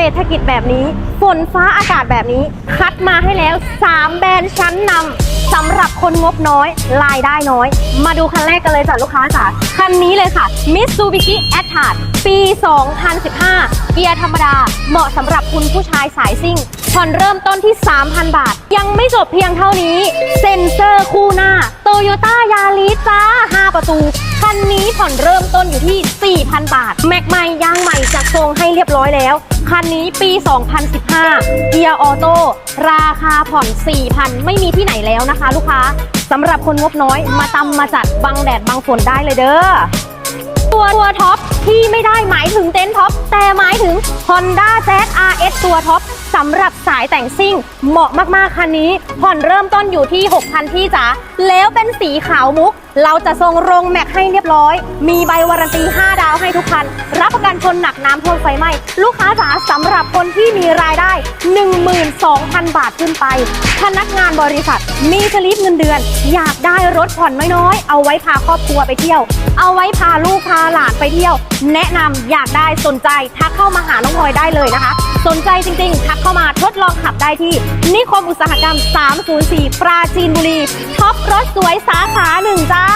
เศรษฐกิจแบบนี้ ฝนฟ้าอากาศแบบนี้ คัดมาให้แล้ว 3 แบรนด์ชั้นนำสำหรับคนงบน้อย รายได้น้อย มาดูคันแรกกันเลยจ้ะลูกค้าจ๋าคันนี้เลยค่ะ Mitsubishi a t t a r ปี 2015 เกียร์ธรรมดา เหมาะสำหรับคุณผู้ชายสายซิ่งผ่อนเริ่มต้นที่ 3,000 บาท ยังไม่จบเพียงเท่านี้ เซ็นเซอร์คู่หน้า โตโยต้ายาริสจ้า 5 ประตู คันนี้ผ่อนเริ่มต้นอยู่ที่ 4,000 บาท แม็กใหม่ เรียบร้อยแล้ว คันนี้ปี 2015เกียร์ออโต้ราคาผ่อน 4,000 ไม่มีที่ไหนแล้วนะคะ ลูกค้าสำหรับคนงบน้อยมาตำมาจัดบังแดดบังฝนได้เลยเด้อตัวตัวท็อปที่ไม่ได้หมายถึงเต็นท์ท็อปแต่หมายถึง Honda Jazz RS ตัวท็อปสำหรับสายแต่งซิ่ง เหมาะมากๆ คันนี้ ผ่อนเริ่มต้นอยู่ที่ 6,000 ที่จ๋าแล้วเป็นสีขาวมุกเราจะทรงโรงแม็กให้เรียบร้อย มีใบวารันตี 5 ดาวให้ทุกคัน รับประกันชนหนักน้ำท่วมไฟไหม้ ลูกค้าจ๋าสำหรับคนที่มีรายได้ 12,000 บาทขึ้นไป พนักงานบริษัท มีสลิปเงินเดือน อยากได้รถผ่อนน้อยๆ เอาไว้พาครอบครัวไปเที่ยว เอาไว้พาลูกพาหลานไปเที่ยว แนะนำอยากได้สนใจทักเข้ามาหาน้องพลอยได้เลยนะคะ สนใจจริงๆ ทักเข้ามาทดลองขับได้ที่ นิคมอุตสาหกรรม 304 ปราจีนบุรี ท็อปรถสวยสาขาหนึ่งจ้า